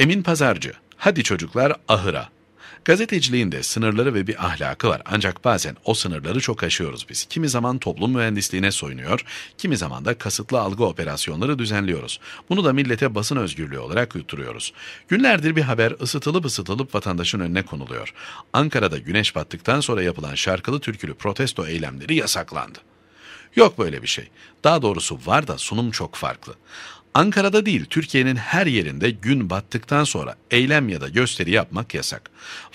Emin Pazarcı, hadi çocuklar ahıra. Gazeteciliğin de sınırları ve bir ahlakı var. Ancak bazen o sınırları çok aşıyoruz biz. Kimi zaman toplum mühendisliğine soyunuyor, kimi zaman da kasıtlı algı operasyonları düzenliyoruz. Bunu da millete basın özgürlüğü olarak yutturuyoruz. Günlerdir bir haber ısıtılıp ısıtılıp vatandaşın önüne konuluyor. Ankara'da güneş battıktan sonra yapılan şarkılı türkülü protesto eylemleri yasaklandı. Yok böyle bir şey. Daha doğrusu var da sunum çok farklı. Ankara'da değil, Türkiye'nin her yerinde gün battıktan sonra eylem ya da gösteri yapmak yasak.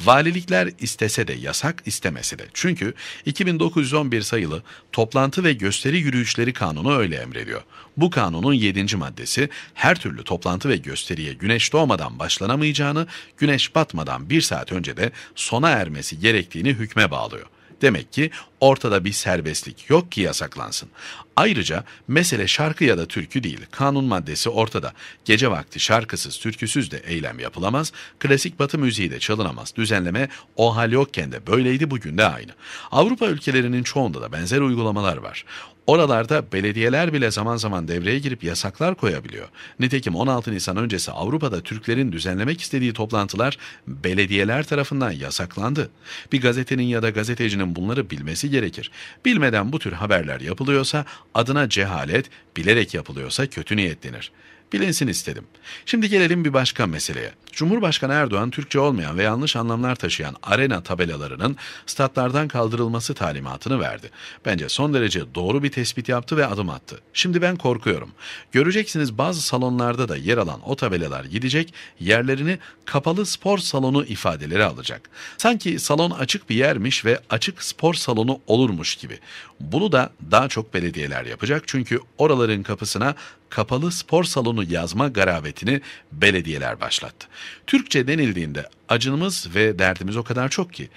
Valilikler istese de yasak, istemese de. Çünkü 2911 sayılı Toplantı ve Gösteri Yürüyüşleri Kanunu öyle emrediyor. Bu kanunun 7. maddesi her türlü toplantı ve gösteriye güneş doğmadan başlanamayacağını, güneş batmadan bir saat önce de sona ermesi gerektiğini hükme bağlıyor. Demek ki ortada bir serbestlik yok ki yasaklansın. Ayrıca mesele şarkı ya da türkü değil. Kanun maddesi ortada. Gece vakti şarkısız, türküsüz de eylem yapılamaz. Klasik batı müziği de çalınamaz. Düzenleme o hal yokken de böyleydi bugün de aynı. Avrupa ülkelerinin çoğunda da benzer uygulamalar var. Oralarda belediyeler bile zaman zaman devreye girip yasaklar koyabiliyor. Nitekim 16 Nisan öncesi Avrupa'da Türklerin düzenlemek istediği toplantılar belediyeler tarafından yasaklandı. Bir gazetenin ya da gazetecinin bunları bilmesi gerekir. Bilmeden bu tür haberler yapılıyorsa adına cehalet, bilerek yapılıyorsa kötü niyet denir bilinsin istedim. Şimdi gelelim bir başka meseleye. Cumhurbaşkanı Erdoğan Türkçe olmayan ve yanlış anlamlar taşıyan arena tabelalarının statlardan kaldırılması talimatını verdi. Bence son derece doğru bir tespit yaptı ve adım attı. Şimdi ben korkuyorum. Göreceksiniz bazı salonlarda da yer alan o tabelalar gidecek, yerlerini kapalı spor salonu ifadeleri alacak. Sanki salon açık bir yermiş ve açık spor salonu olurmuş gibi. Bunu da daha çok belediyeler yapacak çünkü oraların kapısına kapalı spor salonu yazma garabetini belediyeler başlattı. Türkçe denildiğinde acımız ve derdimiz o kadar çok ki.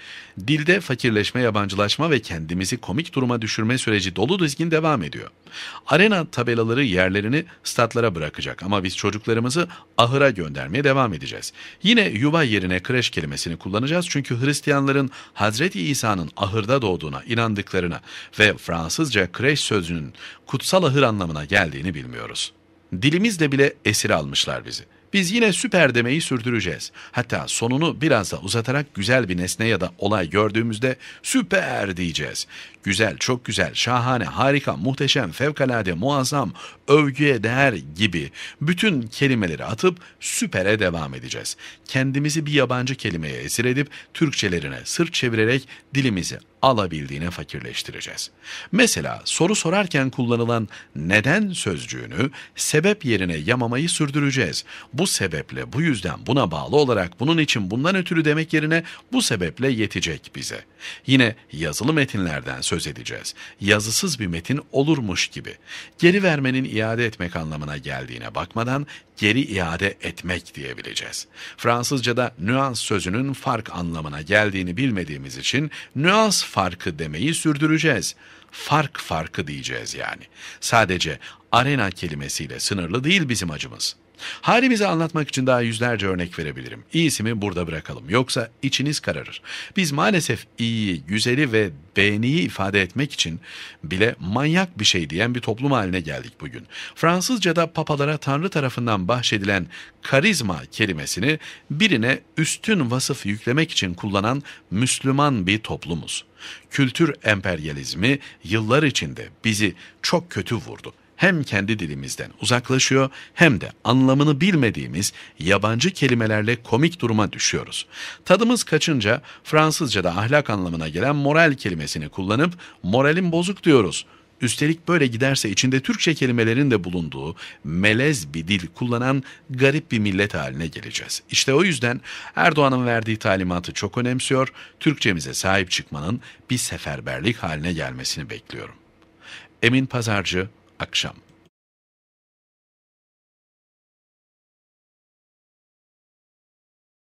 Dilde fakirleşme, yabancılaşma ve kendimizi komik duruma düşürme süreci dolu dizgin devam ediyor. Arena tabelaları yerlerini statlara bırakacak ama biz çocuklarımızı ahıra göndermeye devam edeceğiz. Yine yuva yerine kreş kelimesini kullanacağız çünkü Hristiyanların Hazreti İsa'nın ahırda doğduğuna inandıklarına ve Fransızca kreş sözünün kutsal ahır anlamına geldiğini bilmiyoruz. Dilimizle bile esir almışlar bizi. Biz yine süper demeyi sürdüreceğiz. Hatta sonunu biraz da uzatarak güzel bir nesne ya da olay gördüğümüzde süper diyeceğiz. Güzel, çok güzel, şahane, harika, muhteşem, fevkalade, muazzam, övgüye değer gibi bütün kelimeleri atıp süpere devam edeceğiz. Kendimizi bir yabancı kelimeye esir edip Türkçelerine sırt çevirerek dilimizi alabildiğine fakirleştireceğiz. Mesela soru sorarken kullanılan neden sözcüğünü sebep yerine yamamayı sürdüreceğiz. Bu sebeple, bu yüzden, buna bağlı olarak, bunun için, bundan ötürü demek yerine bu sebeple yetecek bize. Yine yazılı metinlerden söz edeceğiz. Yazısız bir metin olurmuş gibi. Geri vermenin iade etmek anlamına geldiğine bakmadan geri iade etmek diyebileceğiz. Fransızca'da nüans sözünün fark anlamına geldiğini bilmediğimiz için nüans farkı demeyi sürdüreceğiz. Fark farkı diyeceğiz yani. Sadece arena kelimesiyle sınırlı değil bizim acımız. Halimizi anlatmak için daha yüzlerce örnek verebilirim. İyisini burada bırakalım. Yoksa içiniz kararır. Biz maalesef iyiyi, güzeli ve beğeniyi ifade etmek için bile manyak bir şey diyen bir toplum haline geldik bugün. Fransızca'da papalara Tanrı tarafından bahşedilen karizma kelimesini birine üstün vasıf yüklemek için kullanan Müslüman bir toplumuz. Kültür emperyalizmi yıllar içinde bizi çok kötü vurdu hem kendi dilimizden uzaklaşıyor hem de anlamını bilmediğimiz yabancı kelimelerle komik duruma düşüyoruz. Tadımız kaçınca Fransızca'da ahlak anlamına gelen moral kelimesini kullanıp moralin bozuk diyoruz. Üstelik böyle giderse içinde Türkçe kelimelerin de bulunduğu melez bir dil kullanan garip bir millet haline geleceğiz. İşte o yüzden Erdoğan'ın verdiği talimatı çok önemsiyor, Türkçemize sahip çıkmanın bir seferberlik haline gelmesini bekliyorum. Emin Pazarcı, अक्षम